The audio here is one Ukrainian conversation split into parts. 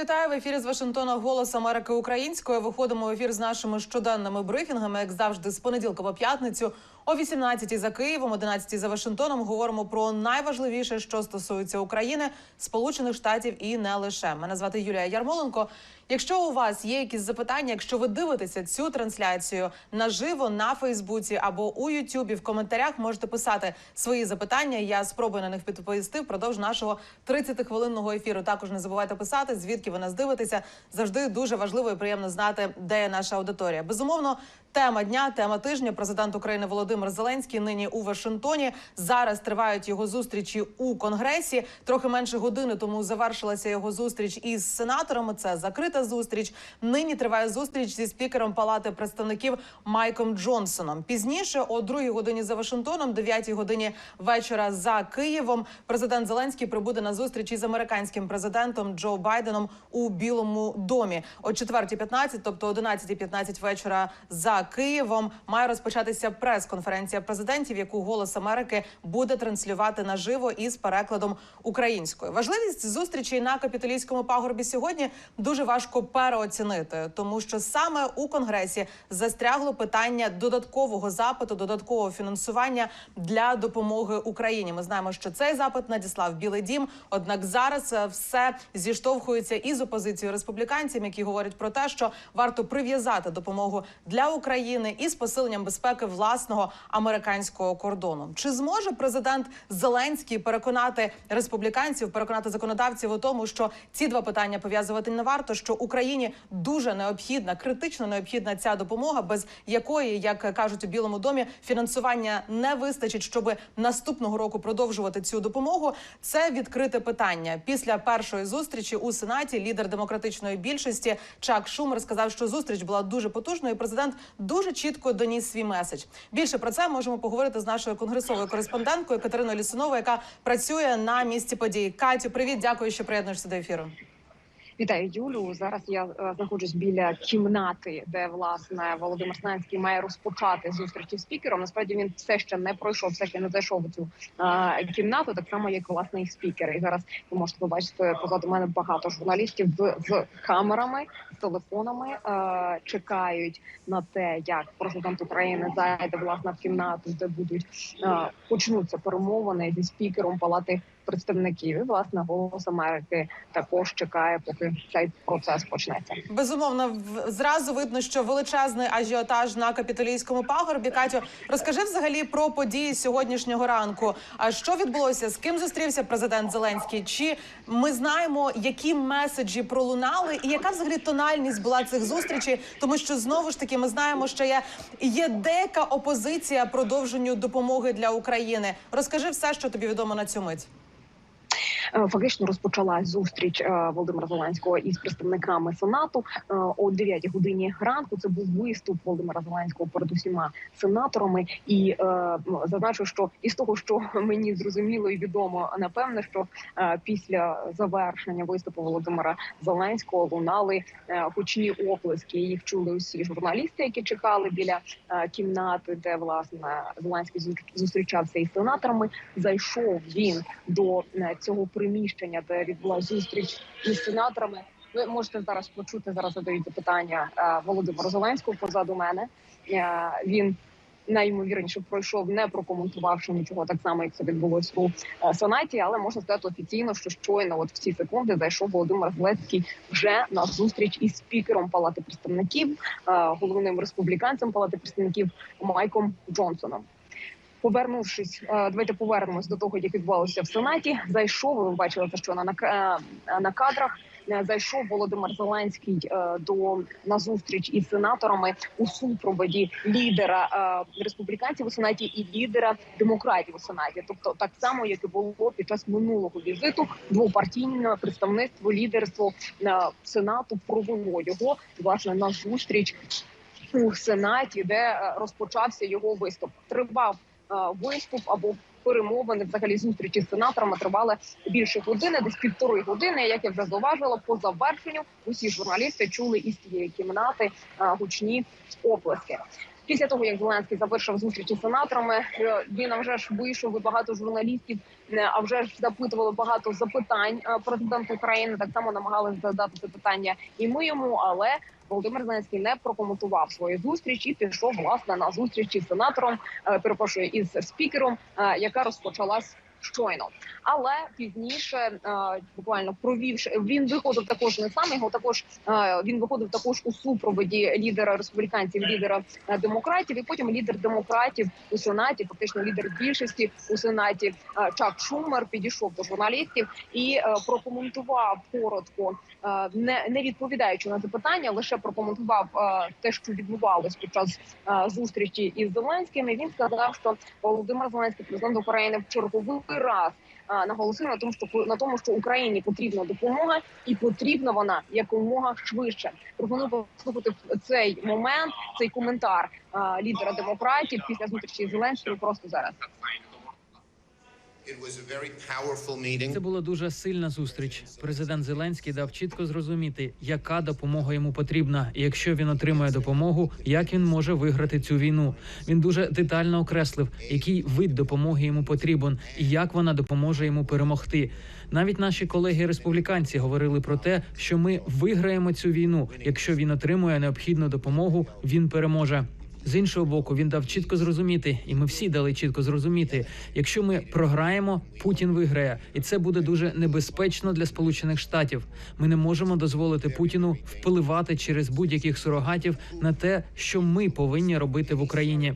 Вітаю в ефірі з Вашингтона Голос Америки Українською. Виходимо в ефір з нашими щоденними брифінгами, як завжди, з понеділка по п'ятницю. О 18 за Києвом, 11 за Вашингтоном. Говоримо про найважливіше, що стосується України, Сполучених Штатів і не лише. Мене звати Юлія Ярмоленко. Якщо у вас є якісь запитання, якщо ви дивитеся цю трансляцію наживо на Фейсбуці або у Ютубі, в коментарях можете писати свої запитання. Я спробую на них відповісти впродовж нашого 30-хвилинного ефіру. Також не забувайте писати, звідки ви нас дивитеся. Завжди дуже важливо і приємно знати, де є наша аудиторія. Безумовно, тема дня, тема тижня. Президент України Володимир Зеленський нині у Вашингтоні. Зараз тривають його зустрічі у конгресі. Трохи менше години тому завершилася його зустріч із сенаторами. Це закрита зустріч. Нині триває зустріч зі спікером Палати представників Майком Джонсоном. Пізніше, о другій годині за Вашингтоном, 9 годині вечора за Києвом. Президент Зеленський прибуде на зустріч із американським президентом Джо Байденом у Білому домі о 4.15, тобто 11.15 вечора за Києвом. Має розпочатися прес-конференція президентів, яку голос Америки буде транслювати наживо із перекладом українською. Важливість зустрічі на капітолійському пагорбі сьогодні дуже важко переоцінити, тому що саме у конгресі застрягло питання додаткового запиту, додаткового фінансування для допомоги Україні. Ми знаємо, що цей запит надіслав Білий Дім. Однак зараз е, все зіштовхується із опозицією республіканців, які говорять про те, що варто прив'язати допомогу для України із посиленням безпеки власного американського кордону. Чи зможе президент Зеленський переконати республіканців, переконати законодавців у тому, що ці два питання пов'язувати не варто, що Україні дуже необхідна, критично необхідна ця допомога, без якої, як кажуть у Білому домі, фінансування не вистачить, щоб наступного року продовжувати цю допомогу. Це відкрите питання. Після першої зустрічі у сенаті лідер демократичної більшості Чак Шумер сказав, що зустріч була дуже потужною. і Президент дуже чітко доніс свій меседж. Більше про це можемо поговорити з нашою конгресовою кореспонденткою Катериною Лісуновою, яка працює на місці подій. Катю, привіт, дякую, що приєднуєшся до ефіру. Вітаю Юлю. Зараз я е, знаходжусь біля кімнати, де власне Володимир Зеленський має розпочати зустрічі з спікером. Насправді він все ще не пройшов, все ще не зайшов у цю е, кімнату, так само як власне і спікер. І зараз ви можете побачити позаду мене багато журналістів з, з камерами, з телефонами е, чекають на те, як президент України зайде власне в кімнату, де будуть е, почнуться перемовини зі спікером палати представників. І власне голос Америки також чекає, поки цей процес почнеться. Безумовно, зразу видно, що величезний ажіотаж на капітолійському пагорбі. Катю, розкажи взагалі про події сьогоднішнього ранку. А що відбулося? З ким зустрівся президент Зеленський? Чи ми знаємо, які меседжі пролунали, і яка взагалі тональність була цих зустрічей? Тому що знову ж таки ми знаємо, що є, є деяка опозиція продовженню допомоги для України. Розкажи все, що тобі відомо на цю мить. Е, Фактично розпочалась зустріч е, Володимира Зеленського із представниками сенату е, о 9 годині ранку. Це був виступ Володимира Зеленського перед усіма сенаторами. І ну, зазначу, що із того, що мені зрозуміло і відомо, напевне, що після завершення виступу Володимира Зеленського лунали гучні оплески. Їх чули усі журналісти, які чекали біля кімнати, де власне Зеленський зу- зустрічався із сенаторами. Зайшов він до цього приміщення, де відбулася зустріч із сенаторами. Ви можете зараз почути зараз задають запитання е, Володимиру Зеленського позаду мене. Е, Він найімовірніше пройшов, не прокоментувавши нічого, так само як це відбулось у е, сенаті, але можна сказати офіційно, що щойно, от в ці секунди, зайшов Володимир Зеленський вже на зустріч із спікером Палати представників, головним республіканцем Палати представників Майком Джонсоном. Повернувшись, е, давайте повернемось до того, як відбувалося в сенаті. Зайшов. Ви бачили це, що на на, на кадрах. Е, Зайшов Володимир Зеленський е, до на зустріч із сенаторами у супроводі лідера е, республіканців у сенаті і лідера демократів у сенаті. Тобто, так само як і було під час минулого візиту, двопартійне представництво лідерство е, сенату провело його власне на зустріч у сенаті, де е, розпочався його виступ. Тривав е, виступ або перемовини взагалі зустрічі з сенаторами тривали більше години, десь півтори години. Як я вже зауважила, по завершенню усі журналісти чули із цієї кімнати е, гучні оплески. Після того як Зеленський завершив зустріч із сенаторами, е, він а вже ж вийшов і багато журналістів. е, А вже ж запитували багато запитань е, президенту України. Так само намагалися задати це питання і ми йому, але Володимир Зеленський не прокоментував свою зустріч і пішов власне на зустріч із сенатором. е, Перепрошую із спікером, е, яка розпочалась щойно. Але пізніше, е, буквально провівши, він виходив також не сам його. Також е, він виходив також у супроводі лідера республіканців, лідера е, демократів, і потім лідер демократів у сенаті, фактично лідер більшості у сенаті Чак Шумер підійшов до журналістів і прокоментував коротко, не, не відповідаючи на запитання, лише прокоментував те, що відбувалось під час зустрічі із Зеленським. І він сказав, що Володимир Зеленський, президент України, в черговий раз е, наголосив на тому, що на тому, що Україні потрібна допомога, і потрібна вона якомога швидше. Пропоную послухати цей момент, цей коментар лідера демократів після зустрічі з просто зараз. Це була дуже сильна зустріч. Президент Зеленський дав чітко зрозуміти, яка допомога йому потрібна, і якщо він отримує допомогу, як він може виграти цю війну. Він дуже детально окреслив, який вид допомоги йому потрібен, і як вона допоможе йому перемогти. Навіть наші колеги республіканці говорили про те, що ми виграємо цю війну. Якщо він отримує необхідну допомогу, він переможе. З іншого боку, він дав чітко зрозуміти, і ми всі дали чітко зрозуміти, якщо ми програємо, Путін виграє, і це буде дуже небезпечно для Сполучених Штатів. Ми не можемо дозволити Путіну впливати через будь-яких сурогатів на те, що ми повинні робити в Україні.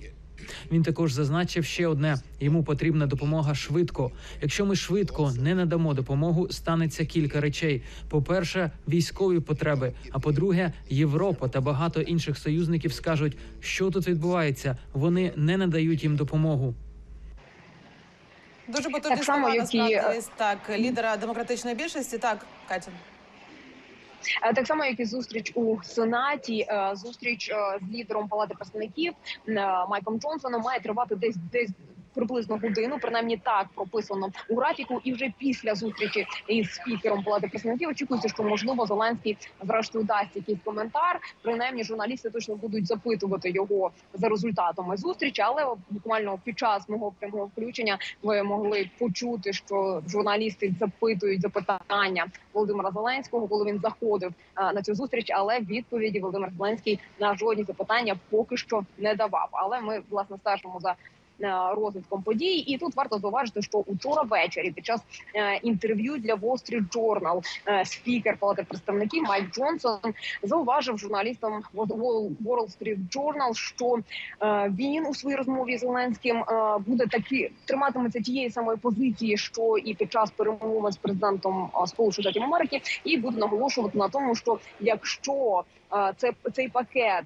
Він також зазначив ще одне: йому потрібна допомога швидко. Якщо ми швидко не надамо допомогу, станеться кілька речей: по-перше, військові потреби. А по-друге, Європа та багато інших союзників скажуть, що тут відбувається. Вони не надають їм допомогу. Дуже потужні слова як і, насправді так лідера демократичної більшості. Так, Катя. Е, Так само, як і зустріч у сенаті, е, зустріч е, з лідером палати представників Майком Джонсоном має тривати десь десь. Приблизно годину, принаймні так прописано у графіку, і вже після зустрічі із спікером палати представників очікується, що можливо Зеленський зрештою дасть якийсь коментар. Принаймні, журналісти точно будуть запитувати його за результатами зустрічі. Але буквально під час мого прямого включення ви могли почути, що журналісти запитують запитання Володимира Зеленського, коли він заходив е, на цю зустріч. Але відповіді Володимир Зеленський на жодні запитання поки що не давав. Але ми власне стежимо за. Е, Розвитком подій, і тут варто зауважити, що учора ввечері під час е, інтерв'ю для Wall Street Journal е, спікер палати представників Майк Джонсон зауважив журналістам Wall Street Journal, що він у своїй розмові з Зеленським буде таки триматиметься тієї самої позиції, що і під час перемовин з президентом Сполучених Штатів Америки, і буде наголошувати на тому, що якщо це цей пакет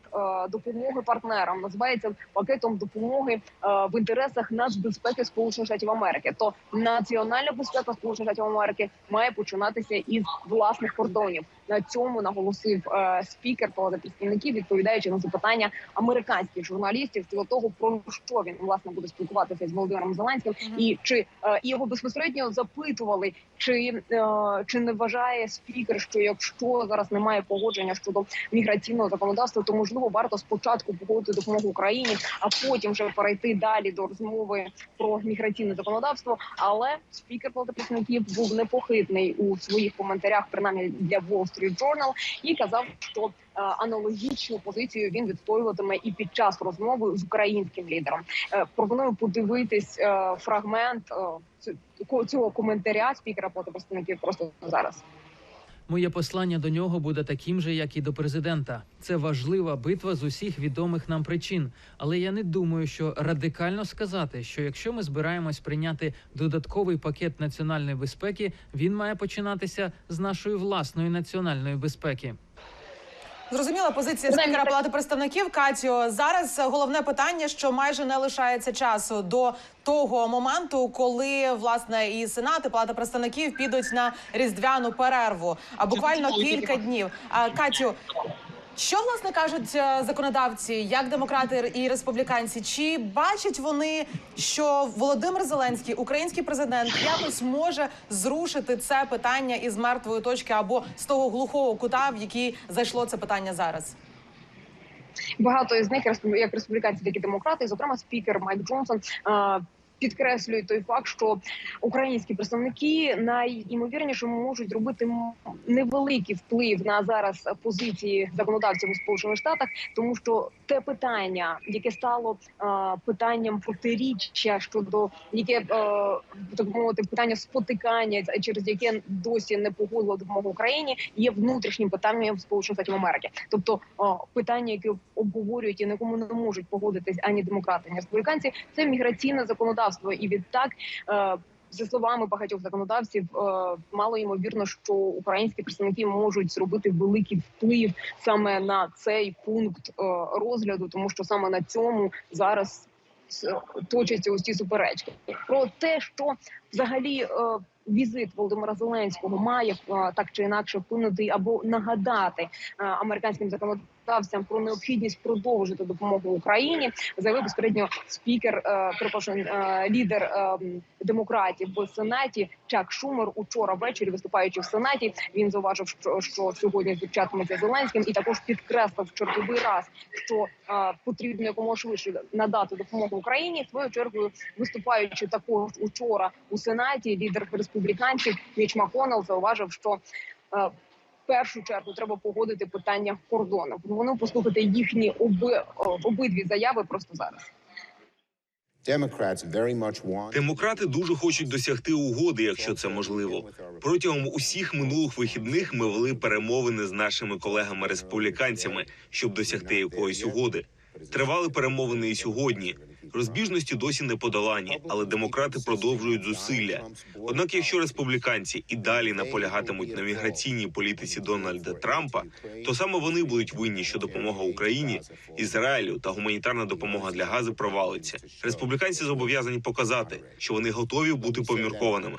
допомоги партнерам називається пакетом допомоги в інтересах нацбезпеки Сполучених Штатів Америки, то національна безпека Сполучених Штатів Америки має починатися із власних кордонів. На цьому наголосив е, спікер палати представників, відповідаючи на запитання американських журналістів щодо того, про що він власне буде спілкуватися з Володимиром Зеленським, і чи е, і його безпосередньо запитували, чи, е, чи не вважає спікер, що якщо зараз немає погодження щодо міграційного законодавства, то можливо варто спочатку погодити допомогу Україні, а потім вже перейти далі до розмови про міграційне законодавство. Але спікер Палати представників був непохитний у своїх коментарях, принаймні для Wall Street Journal, і казав, що е, аналогічну позицію він відстоюватиме і під час розмови з українським лідером. Е, Пропоную подивитись е, фрагмент цього коментаря спікера Палати представників просто зараз. Моє послання до нього буде таким же, як і до президента. Це важлива битва з усіх відомих нам причин. Але я не думаю, що радикально сказати, що якщо ми збираємось прийняти додатковий пакет національної безпеки, він має починатися з нашої власної національної безпеки. Зрозуміла позиція спікера палати представників Катю. Зараз головне питання, що майже не лишається часу до того моменту, коли власне і сенат, і палата представників підуть на різдвяну перерву. А буквально кілька днів. А Катю. Що власне кажуть е, законодавці, як демократи і республіканці? Чи бачать вони, що Володимир Зеленський, український президент, якось може зрушити це питання із мертвої точки або з того глухого кута, в який зайшло це питання зараз? Багато із них як республіканці, так і демократи, зокрема спікер Майк Джонсон. Е, Підкреслюють той факт, що українські представники найімовірніше можуть зробити м- невеликий вплив на зараз позиції законодавців у Сполучених Штатах, тому що те питання, яке стало е, питанням протиріччя щодо яке е, так мовити питання спотикання, через яке досі не погодила допомогу Україні, є внутрішнім питанням Сполучених Штатів Америки. Тобто о, питання, які обговорюють і на якому не можуть погодитись ані демократи, ані республіканці, це міграційне законодавство. І відтак, е, за словами багатьох законодавців, е, мало ймовірно, що українські представники можуть зробити великий вплив саме на цей пункт е, розгляду, тому що саме на цьому зараз точаться ці суперечки. Про те, що взагалі візит Володимира Зеленського має так чи інакше вплинути або нагадати американським законодавцям про необхідність продовжити допомогу Україні. Заявив безпередньо спікер, е, перепрошую, е, лідер е, демократів в сенаті Чак Шумер. Учора ввечері виступаючи в сенаті. Він зауважив, що, що сьогодні зустрічатиметься Зеленським, і також підкреслив черговий раз, що потрібно якомога швидше надати допомогу Україні. Свою чергою виступаючи також учора у сенаті, лідер республіканців Міч Маконел зауважив, що першу чергу треба погодити питання кордону. Вони послухати їхні оби обидві заяви просто зараз. Демократи дуже хочуть досягти угоди, якщо це можливо. Протягом усіх минулих вихідних ми вели перемовини з нашими колегами-республіканцями, щоб досягти якоїсь угоди. Тривали перемовини і сьогодні. Розбіжності досі не подолані, але демократи продовжують зусилля. Однак, якщо республіканці і далі наполягатимуть на міграційній політиці Дональда Трампа, то саме вони будуть винні, що допомога Україні, Ізраїлю та гуманітарна допомога для Гази провалиться. Республіканці зобов'язані показати, що вони готові бути поміркованими.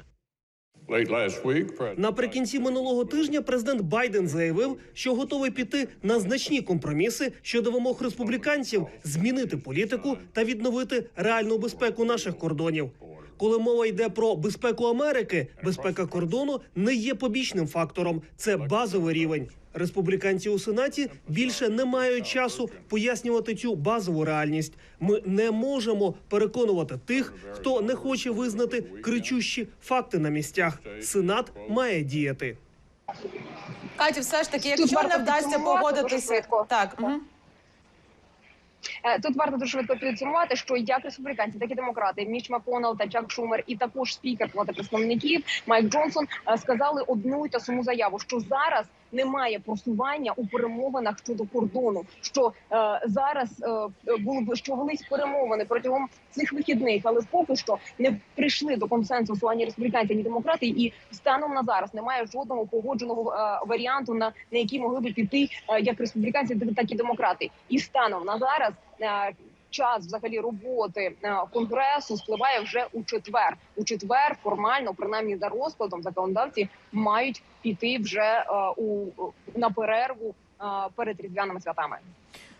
Наприкінці минулого тижня президент Байден заявив, що готовий піти на значні компроміси щодо вимог республіканців змінити політику та відновити реальну безпеку наших кордонів. Коли мова йде про безпеку Америки, безпека кордону не є побічним фактором. Це базовий рівень. Республіканці у сенаті більше не мають часу пояснювати цю базову реальність. Ми не можемо переконувати тих, хто не хоче визнати кричущі факти на місцях. Сенат має діяти. Каті, все ж таки, якщо не вдасться погодитися, так угу. Тут варто дуже швидко підсумувати, що як республіканці, так і демократи Міч Маконел та Чак Шумер, і також спікер Палати представників Майк Джонсон е, сказали одну і та саму заяву, що зараз немає просування у перемовинах щодо кордону. Що е, зараз е, було б що велись перемовини протягом цих вихідних, але поки що не прийшли до консенсусу ані республіканці, ані демократи. І станом на зараз немає жодного погодженого е, варіанту, на, на який могли би піти е, як республіканці, так і демократи. І станом на зараз. е, Час взагалі роботи е, конгресу спливає вже у четвер. У четвер формально, принаймні за розкладом, законодавці мають піти вже е, у на перерву е, перед різдвяними святами.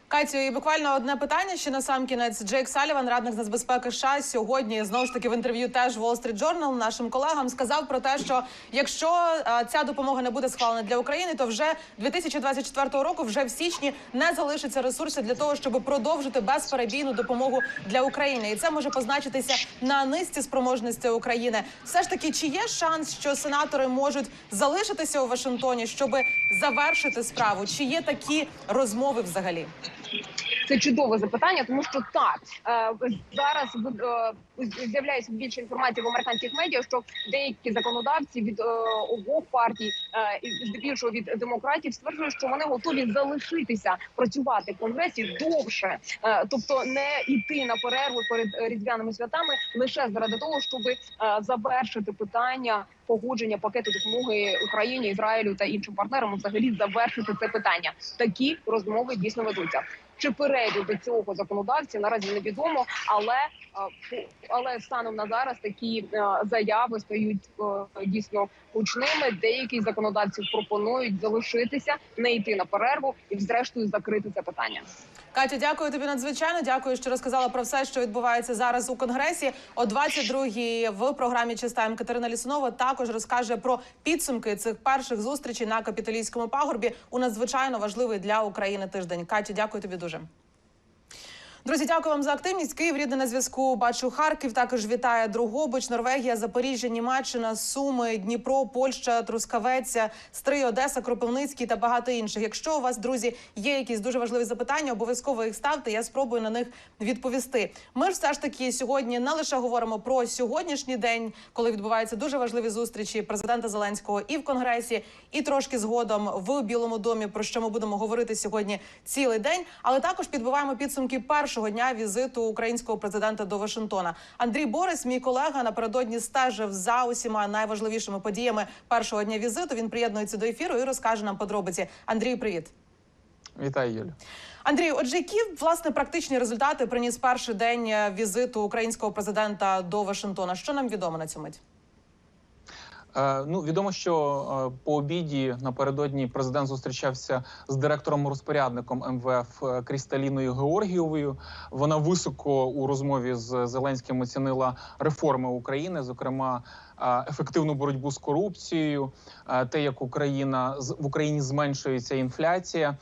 Катю, і буквально одне питання ще на сам кінець. Джейк Саліван, радник з нацбезпеки США, сьогодні знову ж таки в інтерв'ю теж Wall Street Journal нашим колегам сказав про те, що якщо е, ця допомога не буде схвалена для України, то вже 2024 року, вже в січні, не залишиться ресурсів для того, щоб продовжити безперебійну допомогу для України, і це може позначитися на низці спроможності України. Все ж таки, чи є шанс, що сенатори можуть залишитися у Вашингтоні, щоб завершити справу? Чи є такі розмови взагалі? Це чудове запитання, тому що так е, зараз е, з'являється більше інформації в американських медіа, що деякі законодавці від е, обох партій, і здебільшого від демократів, стверджують, що вони готові залишитися працювати в конгресі довше, тобто не йти на перерву перед різдвяними святами лише заради того, щоб завершити питання погодження пакету допомоги Україні, Ізраїлю та іншим партнерам. Взагалі завершити це питання. Такі розмови дійсно ведуться. Чи перейдуть до цього законодавці наразі невідомо, але е, але станом на зараз такі е, заяви стають е, дійсно гучними. Деякі законодавці пропонують залишитися, не йти на перерву і, зрештою, закрити це питання. Катя, дякую тобі надзвичайно. Дякую, що розказала про все, що відбувається зараз у конгресі. О 22-й в програмі «Чистаєм» Катерина Лісунова також розкаже про підсумки цих перших зустрічей на капітолійському пагорбі у надзвичайно важливий для України тиждень. Катю, дякую тобі дуже. dużym. Друзі, дякую вам за активність. Київ рідне на зв'язку. Бачу Харків. Також вітає Другобич, Норвегія, Запоріжжя, Німеччина, Суми, Дніпро, Польща, Трускавець, Стрий, Одеса, Кропивницький та багато інших. Якщо у вас, друзі, є якісь дуже важливі запитання, обов'язково їх ставте. Я спробую на них відповісти. Ми ж все ж таки сьогодні не лише говоримо про сьогоднішній день, коли відбуваються дуже важливі зустрічі президента Зеленського і в Конгресі, і трошки згодом в Білому домі, про що ми будемо говорити сьогодні цілий день. Але також підбиваємо підсумки першого дня візиту українського президента до Вашингтона. Андрій Борис, мій колега, напередодні стежив за усіма найважливішими подіями першого дня візиту. Він приєднується до ефіру і розкаже нам подробиці. Андрій, привіт. Вітаю, Юлю. Андрію, отже, які власне практичні результати приніс перший день е, візиту українського президента до Вашингтона? Що нам відомо на цю мить? Е, ну відомо, що е, по обіді напередодні президент зустрічався з директором-розпорядником МВФ е, Крісталіною Георгієвою. Вона високо у розмові з Зеленським оцінила реформи України, зокрема ефективну боротьбу з корупцією, те, як Україна в Україні зменшується інфляція.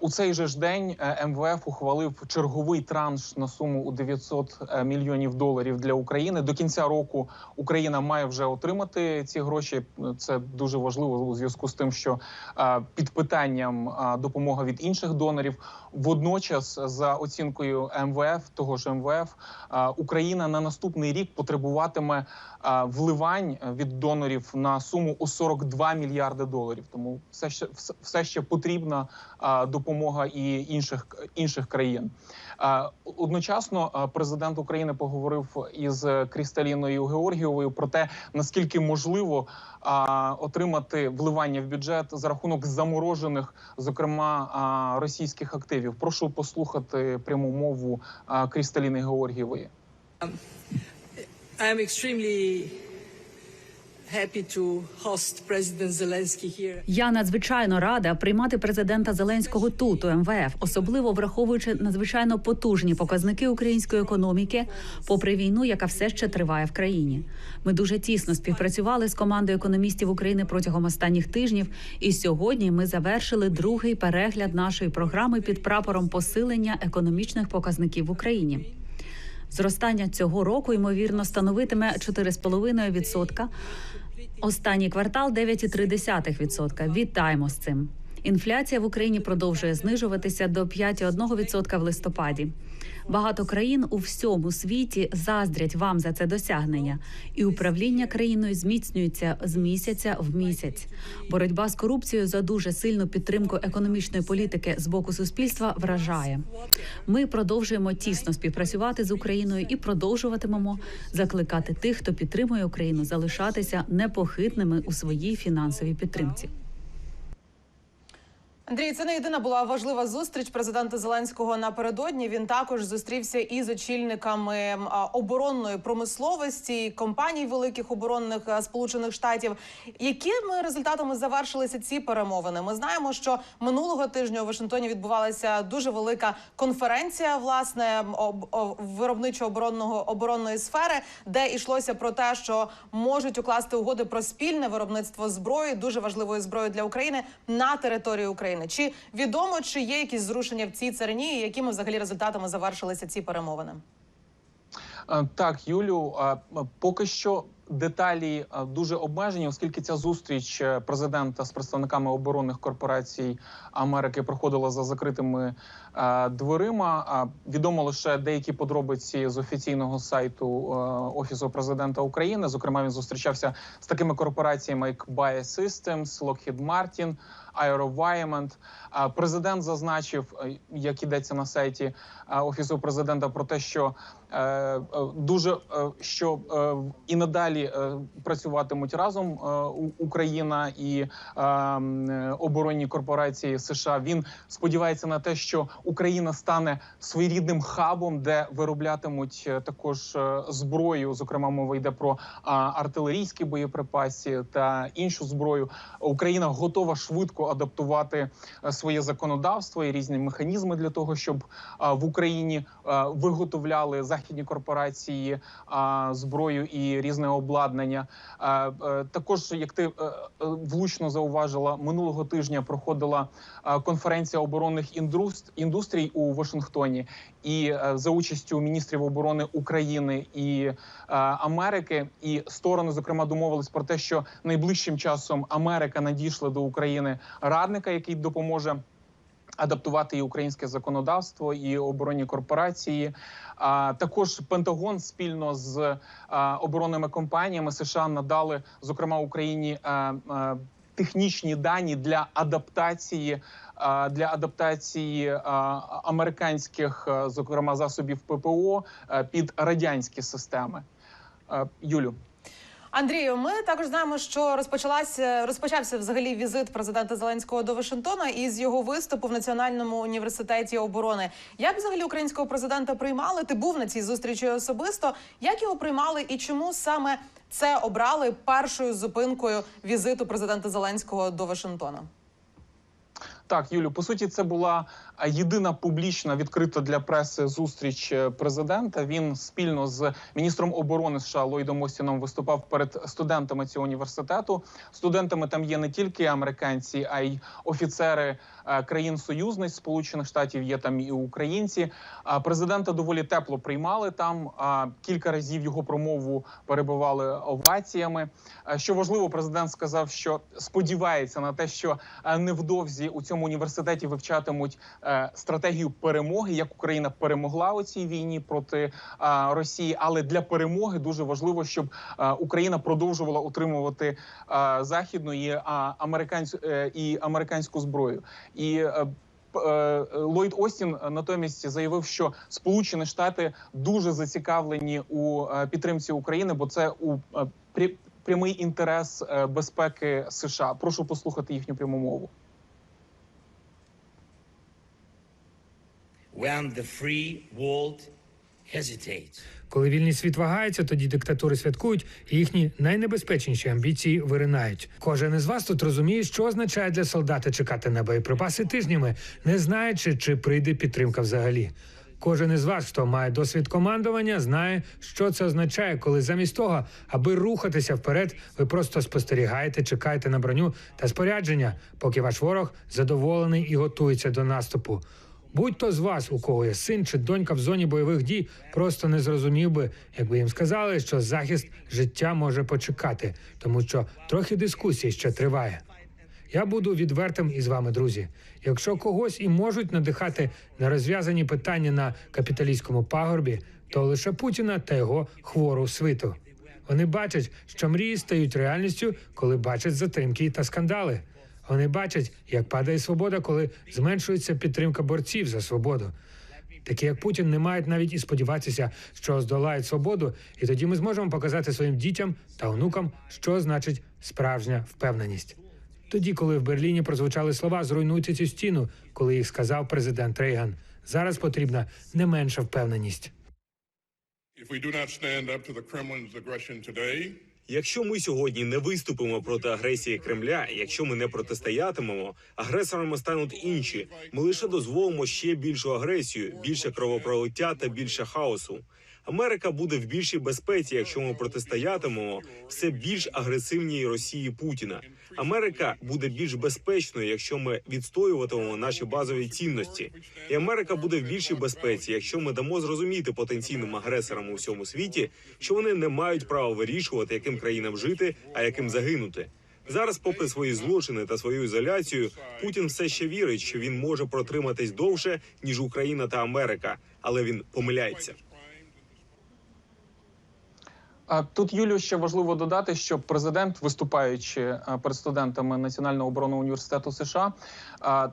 У цей же ж день е, МВФ ухвалив черговий транш на суму у 900 е, мільйонів доларів для України. До кінця року Україна має вже отримати ці гроші. Це дуже важливо у зв'язку з тим, що під питанням допомога від інших донорів. Водночас, за оцінкою МВФ, того ж МВФ, Україна на наступний рік потребуватиме е, вливань від донорів на суму у 42 мільярди доларів. Тому все ще все- ще потрібна е, допомога і інших інших країн. Е, Одночасно е, президент України поговорив із Крісталіною Георгієвою про те, наскільки можливо отримати вливання в бюджет за рахунок заморожених, зокрема російських активів. Прошу послухати пряму мову Крісталіни Георгієвої. I am extremely Я надзвичайно рада приймати президента Зеленського тут у МВФ, особливо враховуючи надзвичайно потужні показники української економіки, попри війну, яка все ще триває в країні. Ми дуже тісно співпрацювали з командою економістів України протягом останніх тижнів. І сьогодні ми завершили другий перегляд нашої програми під прапором посилення економічних показників в Україні. Зростання цього року ймовірно становитиме 4,5%. Останній квартал 9,3%. Вітаємо з цим. Інфляція в Україні продовжує знижуватися до 5,1% в листопаді. Багато країн у всьому світі заздрять вам за це досягнення, і управління країною зміцнюється з місяця в місяць. Боротьба з корупцією за дуже сильну підтримку економічної політики з боку суспільства вражає. Ми продовжуємо тісно співпрацювати з Україною і продовжуватимемо закликати тих, хто підтримує Україну, залишатися непохитними у своїй фінансовій підтримці. Андрій, це не єдина була важлива зустріч президента Зеленського напередодні. Він також зустрівся із очільниками оборонної промисловості компаній великих оборонних сполучених штатів. Якими результатами завершилися ці перемовини? Ми знаємо, що минулого тижня у Вашингтоні відбувалася дуже велика конференція, власне, м, виробничо-оборонного оборонної сфери, де йшлося про те, що можуть укласти угоди про спільне виробництво зброї, дуже важливої зброї для України на території України. Чи відомо, чи є якісь зрушення в цій царині, і якими взагалі результатами завершилися ці перемовини? Е, Так, Юлю, е, поки що деталі е, дуже обмежені, оскільки ця зустріч президента з представниками оборонних корпорацій Америки проходила за закритими дверима. Відомо лише деякі подробиці з офіційного сайту е, офісу президента України. Зокрема, він зустрічався з такими корпораціями, як Bayer Systems, Lockheed Martin, AeroVironment. Президент зазначив, е, як ідеться на сайті е, офісу президента, про те, що дуже що і надалі працюватимуть разом Україна і оборонні корпорації США. Він сподівається на те, що Україна стане своєрідним хабом, де вироблятимуть е, також е, зброю. Зокрема, мова йде про артилерійські боєприпаси та іншу зброю. Україна готова швидко адаптувати е, своє законодавство і різні механізми для того, щоб в Україні виготовляли західні корпорації зброю і різне обладнання. Також, як ти влучно зауважила, минулого тижня проходила конференція оборонних індус- індустрій у Вашингтоні, і е, за участю міністрів оборони України і е, Америки, і сторони зокрема домовились про те, що найближчим часом Америка надійшла до України радника, який допоможе. Адаптувати і українське законодавство, і оборонні корпорації. А також Пентагон спільно з а, оборонними компаніями США надали зокрема Україні а, а, технічні дані для адаптації для адаптації американських, зокрема засобів ППО під радянські системи. Юлю. Андрію, ми також знаємо, що розпочалася розпочався взагалі візит президента Зеленського до Вашингтона із його виступу в Національному університеті оборони. Як взагалі українського президента приймали? Ти був на цій зустрічі особисто. Як його приймали і чому саме це обрали першою зупинкою візиту президента Зеленського до Вашингтона? Так, Юлю, по суті, це була єдина публічна відкрита для преси зустріч е, президента. Він спільно з міністром оборони США Ллойдом Остіном виступав перед студентами цього університету. Студентами там є не тільки американці, а й офіцери е, країн союзниць Сполучених Штатів. Є там і українці. Президента доволі тепло приймали там. Кілька разів його промову перебивали оваціями. Що важливо, президент сказав, що сподівається на те, що е, невдовзі у цьому університеті вивчатимуть стратегію перемоги, як Україна перемогла у цій війні проти е, Росії. Але для перемоги дуже важливо, щоб е, Україна продовжувала утримувати е, західну і е, американську е, і американську зброю. І е, е, Ллойд Остін натомість заявив, що Сполучені Штати дуже зацікавлені у е, підтримці України, бо це у е, прямий інтерес е, безпеки США. Прошу послухати їхню пряму мову. When the free world hesitates. Коли вільний світ вагається, тоді диктатури святкують, і їхні найнебезпечніші амбіції виринають. Кожен із вас тут розуміє, що означає для солдата чекати на боєприпаси тижнями, не знаючи, чи прийде підтримка взагалі. Кожен із вас, хто має досвід командування, знає, що це означає, коли замість того, аби рухатися вперед, ви просто спостерігаєте, чекаєте на броню та спорядження, поки ваш ворог задоволений і готується до наступу. Будь-то з вас, у кого є син чи донька в зоні бойових дій, просто не зрозумів би, якби їм сказали, що захист життя може почекати, тому що трохи дискусії ще триває. Я буду відвертим із вами, друзі. Якщо когось і можуть надихати на розв'язані питання на капіталістському пагорбі, то лише Путіна та його хвору свиту. Вони бачать, що мрії стають реальністю, коли бачать затримки та скандали. Вони бачать, як падає свобода, коли зменшується підтримка борців за свободу. Такі як Путін не мають навіть і сподіватися, що здолають свободу, і тоді ми зможемо показати своїм дітям та онукам, що значить справжня впевненість. Тоді, коли в Берліні прозвучали слова Зруйнуйте цю стіну, коли їх сказав президент Рейган. Зараз потрібна не менша впевненість. Якщо ми сьогодні не виступимо проти агресії Кремля, якщо ми не протистоятимемо, агресорами стануть інші. Ми лише дозволимо ще більшу агресію, більше кровопролиття та більше хаосу. Америка буде в більшій безпеці, якщо ми протистоятимемо все більш агресивній Росії Путіна. Америка буде більш безпечною, якщо ми відстоюватимемо наші базові цінності. І Америка буде в більшій безпеці, якщо ми дамо зрозуміти потенційним агресорам у всьому світі, що вони не мають права вирішувати, яким країнам жити, а яким загинути. Зараз, попри свої злочини та свою ізоляцію, Путін все ще вірить, що він може протриматись довше ніж Україна та Америка, але він помиляється. Тут Юлію ще важливо додати, що президент, виступаючи перед студентами Національного оборонного університету США,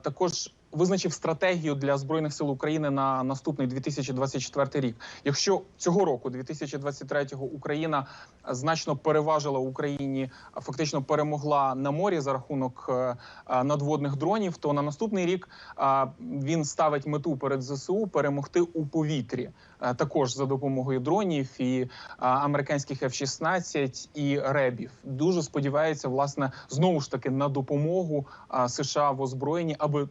також визначив стратегію для збройних сил України на наступний 2024 рік. Якщо цього року, 2023-го, Україна значно переважила Україні, фактично перемогла на морі за рахунок е, е, надводних дронів, то на наступний рік він ставить мету перед ЗСУ перемогти у повітрі, Е, також за допомогою дронів і американських F-16 і ребів. Дуже сподівається, власне, знову ж таки на допомогу США в озброєнні, аби е,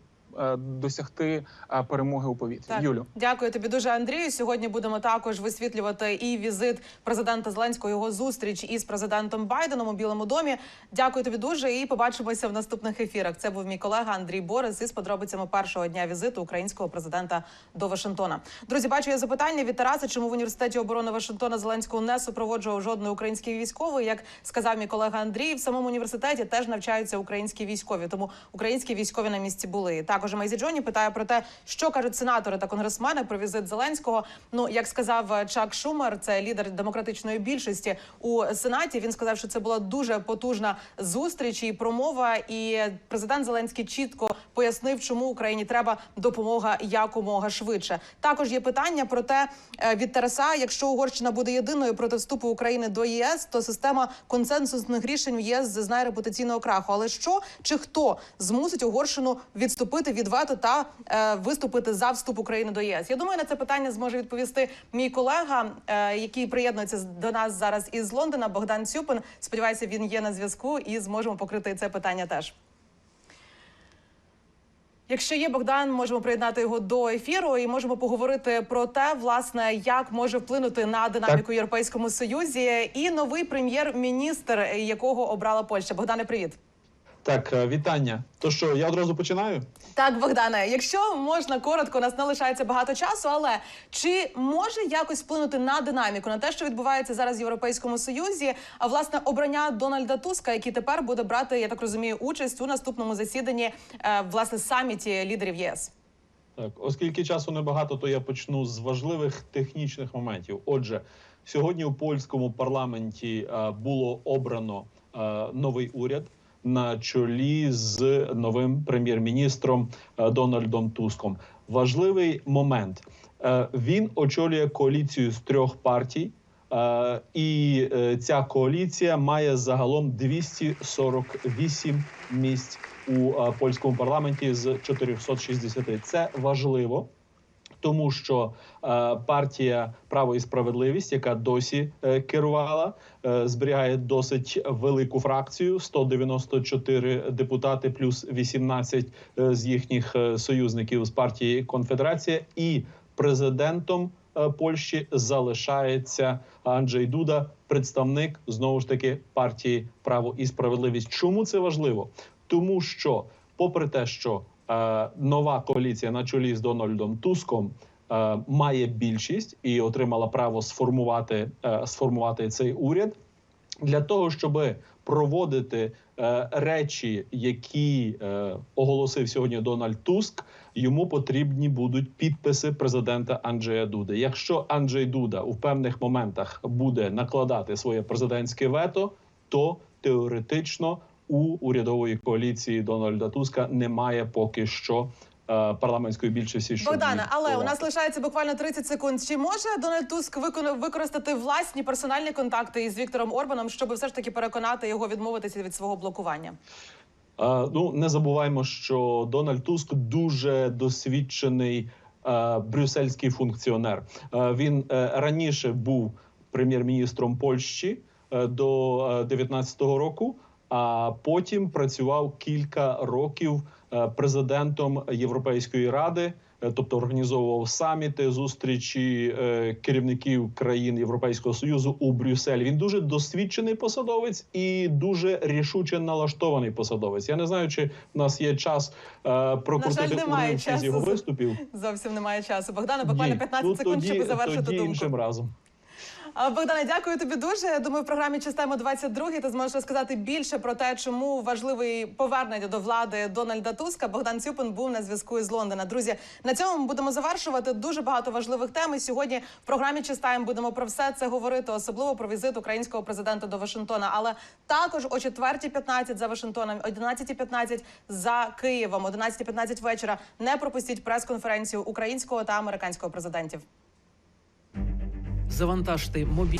досягти е, перемоги у повітрі. Так. Юлю. Дякую тобі дуже, Андрію. Сьогодні будемо також висвітлювати і візит президента Зеленського, його зустріч із президентом Байденом у Білому домі. Дякую тобі дуже і побачимося в наступних ефірах. Це був мій колега Андрій Борис із подробицями першого дня візиту українського президента до Вашингтона. Друзі, бачу я запитання від Тараса, чому в університеті оборони Вашингтона Зеленського не супроводжував жодної український військовий. Як сказав мій колега Андрій, в самому університеті теж навчаються українські військові, тому українські військові на місці були. Також Мейзі Джоні питає про те, що кажуть сенатори та конгресмени про візит Зеленського. Ну як сказав е, Чак Шумер, це лідер демократичної більшості у сенаті. Він сказав, що це була дуже потужна зустріч і промова. І президент Зеленський чітко пояснив, чому Україні треба допомога якомога швидше. Також є питання про те е, від Тараса: якщо Угорщина буде єдиною проти вступу України до ЄС, то система консенсусних рішень в ЄС зазнає репутаційного краху. Але що чи хто змусить Угорщину відступити від вето та е, виступити за вступ України до ЄС? Я думаю, на це питання зможе відповісти мій колега, е, який приєднується до нас зараз із Лондона, Богдан Цюпин. Сподіваюся, він є на зв'язку і зможемо покрити і це питання теж. Якщо є Богдан, можемо приєднати його до ефіру і можемо поговорити про те, власне, як може вплинути на динаміку в Європейському Союзі і новий прем'єр-міністр, якого обрала Польща. Богдане, привіт. Так, е, вітання. То що, я одразу починаю? Так, Богдане, якщо можна коротко, у нас не лишається багато часу, але чи може якось вплинути на динаміку, на те, що відбувається зараз в Європейському Союзі, а власне обрання Дональда Туска, який тепер буде брати, я так розумію, участь у наступному засіданні е, власне саміті лідерів ЄС? Так, оскільки часу небагато, то я почну з важливих технічних моментів. Отже, сьогодні у польському парламенті е, було обрано новий уряд на чолі з новим прем'єр-міністром е, Дональдом Туском. Важливий момент. Е, він очолює коаліцію з трьох партій. Е, і ця коаліція має загалом 248 місць у польському парламенті з 460. Це важливо. Тому що е, партія Право і справедливість, яка досі е, керувала, е, зберігає досить велику фракцію 194 депутати, плюс 18 е, з їхніх союзників з партії Конфедерація, і президентом Польщі залишається Анджей Дуда, представник знову ж таки партії Право і справедливість. Чому це важливо? Тому що, попри те, що нова коаліція на чолі з Дональдом Туском е, має більшість і отримала право сформувати, е, сформувати цей уряд для того, щоб проводити е, речі, які е, оголосив сьогодні Дональд Туск. Йому потрібні будуть підписи президента Анджея Дуди. Якщо Анджей Дуда у певних моментах буде накладати своє президентське вето, то теоретично у урядової коаліції Дональда Туска немає поки що е, парламентської більшості. щоб Богдане, але у нас лишається буквально 30 секунд. Чи може Дональд Туск викон- використати власні персональні контакти із Віктором Орбаном, щоб все ж таки переконати його відмовитися від свого блокування? Е, Ну не забуваємо, що Дональд Туск дуже досвідчений е, брюссельський функціонер. Він раніше був прем'єр-міністром Польщі до 19-го року, а потім працював кілька років е, президентом Європейської ради. е, Тобто організовував саміти, зустрічі е, керівників країн Європейського союзу у Брюсселі. Він дуже досвідчений посадовець і дуже рішуче налаштований посадовець. Я не знаю, чи в нас є час прокрутити уривки з його виступів. Зовсім немає часу. Богдане, буквально Ні. 15 ну, секунд, тоді, щоб завершити тоді думку. іншим разом. Богдане, дякую тобі дуже. Я думаю, в програмі «Чистаємо 22» ти зможеш розказати більше про те, чому важливий повернення до влади Дональда Туска. Богдан Цюпин був на зв'язку із Лондона. Друзі, на цьому ми будемо завершувати дуже багато важливих тем. І сьогодні в програмі «Чистаємо» будемо про все це говорити, особливо про візит українського президента до Вашингтона. Але також о 4.15 за Вашингтоном, 11.15 за Києвом, 11.15 вечора. Не пропустіть прес-конференцію українського та американського президентів. Завантажте мобіль.